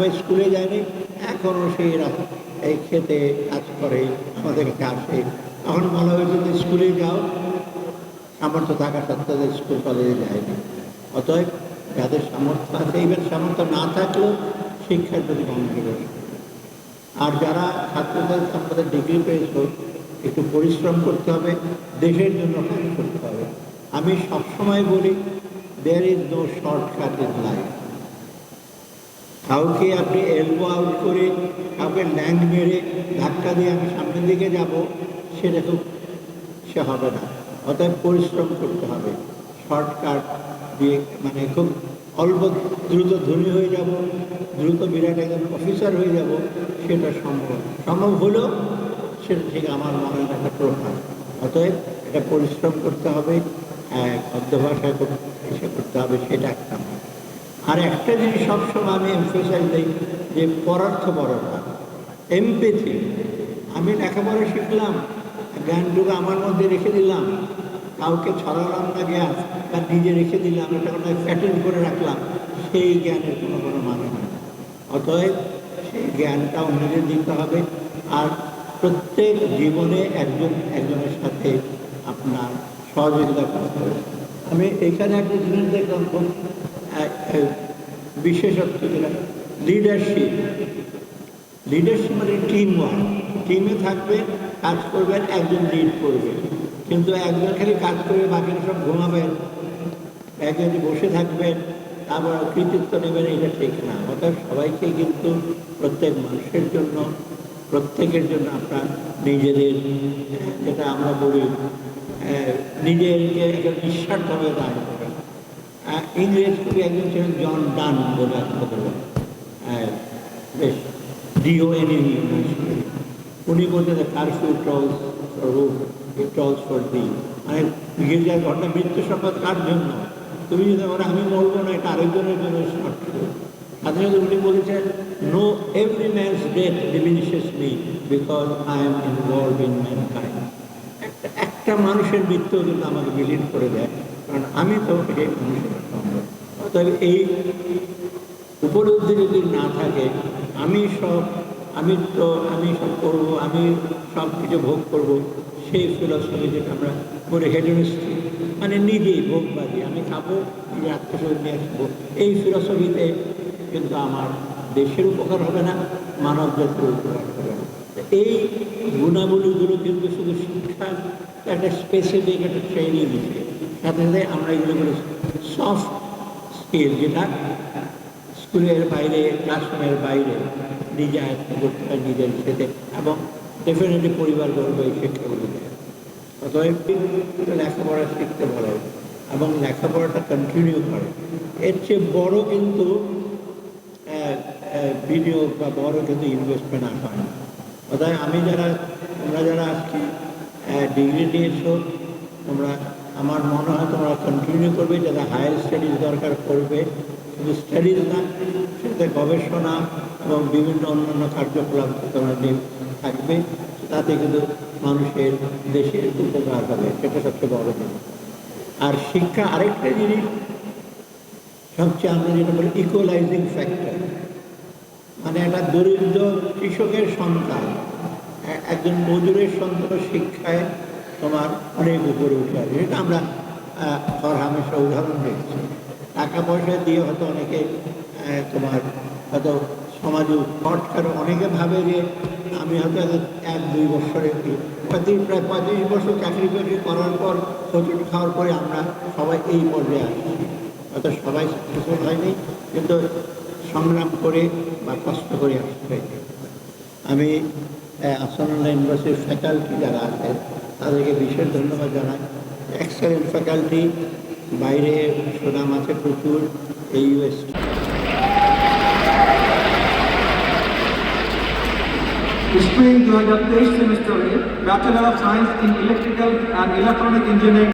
ভাই স্কুলে যায়নি, এখনও সেই এই খেতে কাজ করে, আমাদের কাছে আসে। এখন বলা হয়েছে যে স্কুলে যাও। সামর্থ্য থাকা সত্ত্বেও স্কুল কলেজে যায়নি। অতএব যাদের সামর্থ্য আছে, এইবার সামর্থ্য না থাকলেও শিক্ষার প্রতি মনোযোগী আর যারা ছাত্রদের আমাদের ডিগ্রি পেয়েছ, একটু পরিশ্রম করতে হবে, দেশের জন্য কাজ করতে হবে। আমি সবসময় বলি there is no shortcut in life কাউকে আপনি এলবো আউট করে কাউকে ল্যান্ড মেরে ধাক্কা দিয়ে আমি সামনের দিকে যাব, সেটা খুব সে হবে না। অতএব পরিশ্রম করতে হবে। শর্টকাট দিয়ে মানে খুব অল্প দ্রুত ধনী হয়ে যাব, দ্রুত বিরাট একজন অফিসার হয়ে যাব, সেটা সম্ভব। সম্ভব হলেও সেটা ঠিক আমার মনের একটা প্রভাব অতএব এটা পরিশ্রম করতে হবে অধ্যভাষায় এসে করতে হবে, সেটা একটা। আর একটা জিনিস সবসময় আমি এমফোসাইজ দিই, যে পরার্থপরতা। এমপেথি আমি লেখাপড়া শিখলাম জ্ঞানটুকু আমার মধ্যে রেখে দিলাম, কাউকে ছড়ালাম না জ্ঞান বা নিজে রেখে দিলাম এটা কোনো প্যাটার্ন করে রাখলাম, সেই জ্ঞানের কোনো কোনো মানে হয় অতএব সেই জ্ঞানটা অন্যদের দিতে হবে, আর প্রত্যেক জীবনে একজন, একজনের সাথে আপনার সহযোগিতা করতে হবে। আমি এখানে একটা জিনিস দেখলাম বিশেষত্ব যেটা লিডারশিপ লিডারশিপ মানে টিম ওয়ার্ক টিমে থাকবে কাজ করবেন একজন লিড করবে। কিন্তু একজন খালি কাজ করবে বাকিরা সব ঘুমাবেন একজন বসে থাকবেন তারপর কৃতিত্ব নেবেন এটা ঠিক না। অর্থাৎ সবাইকে কিন্তু প্রত্যেক মানুষের জন্য প্রত্যেকের জন্য আপনার নিজেদের যেটা আমরা বলি আহ, নিজেরকে একটা নিঃস্বার্থভাবে দাঁড় করেন আহ, ইংরেজ কবি একজন ছিলেন জন ডান বলে ভদ্রলোক। বেশ ডিও এন উনি বলতেন ট্রলস ট্রলস গির্জার ঘটনা মৃত্যু সংবাদ কার জন্য? তুমি যদি বলো, আমি মরবো না, এটা আরেকজনের জন্য শর্ট সাধারণত উনি বলেছেন no every man's death diminishes me because I am involve in mankind একটা একটা মানুষের মৃত্যু কিন্তু আমাকে বিলীন করে দেয়। কারণ আমি তো এই মানুষের তবে এই উপলব্ধি যদি না থাকে, আমি সব, আমি তো, আমি সব করব, আমি সব কিছু ভোগ করব, সেই ফিলসফি যেটা আমরা করে হেডমিস্ট্রি মানে নিজেই ভোগবাদী আমি খাব নিজে আত্মীয় নিয়ে আসব, এই ফিলসফিতে কিন্তু আমার দেশের উপকার হবে না, মানব জাতির উপকার হবে না। এই গুণাবলীগুলো কিন্তু শুধু শিক্ষা একটা স্পেসিফিক একটা ট্রেনিং দিচ্ছে। সাথে সাথে আমরা এগুলো সফট যেটা স্কুলের বাইরে, ক্লাসরুমের বাইরে নিজে করতে হয় নিজের খেতে এবং ডেফিনেটলি পরিবার গর্ব এই শিক্ষাগুলো দেয় অতএব লেখাপড়া শিখতে বলে এবং লেখাপড়াটা কন্টিনিউ করে। এর চেয়ে বড় কিন্তু বিনিয়োগ বা বড় কিন্তু ইনভেস্টমেন্ট আর হয় না। অতএব আমি যারা তোমরা যারা আজকে ডিগ্রি নিয়েছো, তোমরা আমার মনে হয় তোমরা কন্টিনিউ করবে যারা হায়ার স্টাডিজ দরকার করবে শুধু স্টাডিজ না সেটাতে গবেষণা এবং বিভিন্ন অন্যান্য কার্যকলাপ তোমরা থাকবে, তাতে কিন্তু মানুষের দেশের উপকার হবে, সেটা সবচেয়ে বড় জিনিস। আর শিক্ষা আরেকটা জিনিস, সবচেয়ে আমরা যেটা বলি ইকুয়ালাইজিং ফ্যাক্টর মানে একটা দরিদ্র কৃষকের সন্তান একজন মজুরের সন্তান শিক্ষায় তোমার অনেক উপরে উঠে আসবে এটা আমরা হর হামেশা উদাহরণ দেখছি টাকা পয়সা দিয়ে হয়তো অনেকে তোমার হয়তো সমাজে শর্টকাট অনেকে ভাবে যে আমি হয়তো এক- দুই বছরে পঁয়ত্রিশ প্রায় পঁয়ত্রিশ বছর চাকরি বাকরি করার পর হোটেল খাওয়ার পরে আমরা সবাই এই পর্যায়ে আসছি হয়তো সবাই সাকসেসফুল হয়নি, কিন্তু সংগ্রাম করে বা কষ্ট করে আসতে আমি আসানুল্লাহ ইউনিভার্সিটির ফ্যাকাল্টি যারা আছেন তাদেরকে বিশেষ ধন্যবাদ জানাই। এক্সেলেন্ট ফ্যাকাল্টি বাইরে সুনাম আছে প্রচুর এই ইউএস স্প্রিং দু হাজার তেইশ সেমিস্টারে bachelor of science in electrical and electronic engineering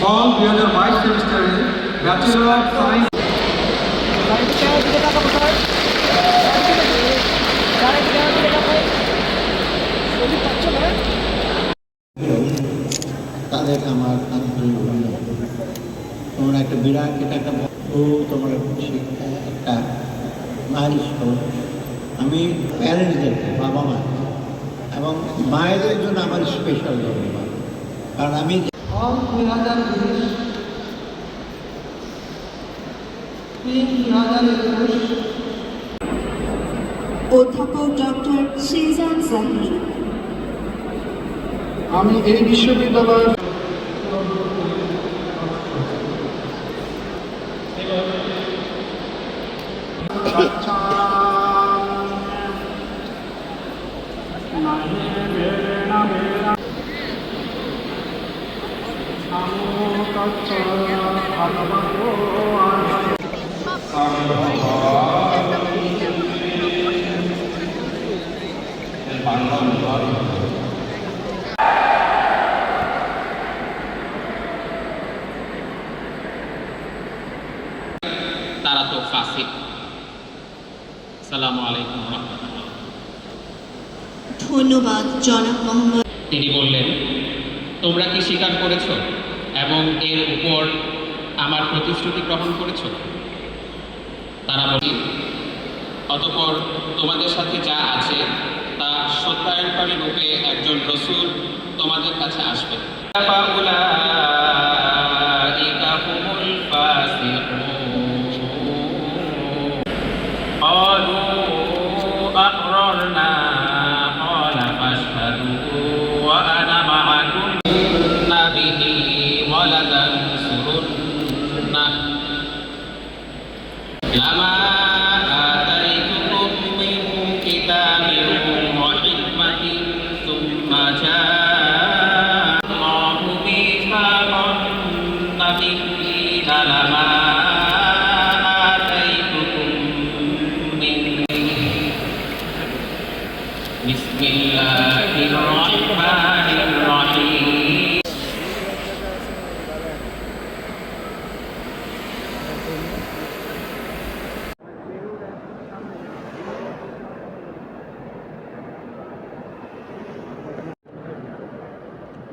fall দুই হাজার বাইশ সেমিস্টারে ব্যাচেলার অফ সায়েন্স তাদের আমার আন্তরিক একটা বিরাট, এটা একটা তোমরা একটা মাইলস্টোন। আমি প্যারেন্টসদেরকে বাবা মা এবং মায়েদের জন্য আমার স্পেশাল ধন্যবাদ। কারণ আমি All Nihadar অধ্যাপক ডক্টর শেজান জাহির আমি এই বিশ্ববিদ্যালয়ের তারা তো ফাসিক। সালামু আলাইকুম ধন্যবাদ জনাব মোহাম্মদ। তিনি বললেন তোমরা কি স্বীকার করেছ এবং এর উপর আমার প্রতিশ্রুতি গ্রহণ করেছ? তারা বলি অতপর তোমাদের সাথে যা আছে, তা সত্যায়নকারী রূপে একজন রসুল তোমাদের কাছে আসবে। النبيين لما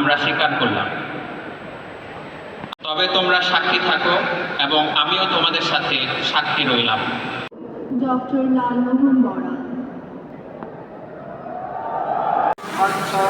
আমরা স্বীকার করলাম। তবে তোমরা সাক্ষী থাকো এবং আমিও তোমাদের সাথে সাক্ষী রইলাম। ডক্টর লালমোহন বরা। আচ্ছা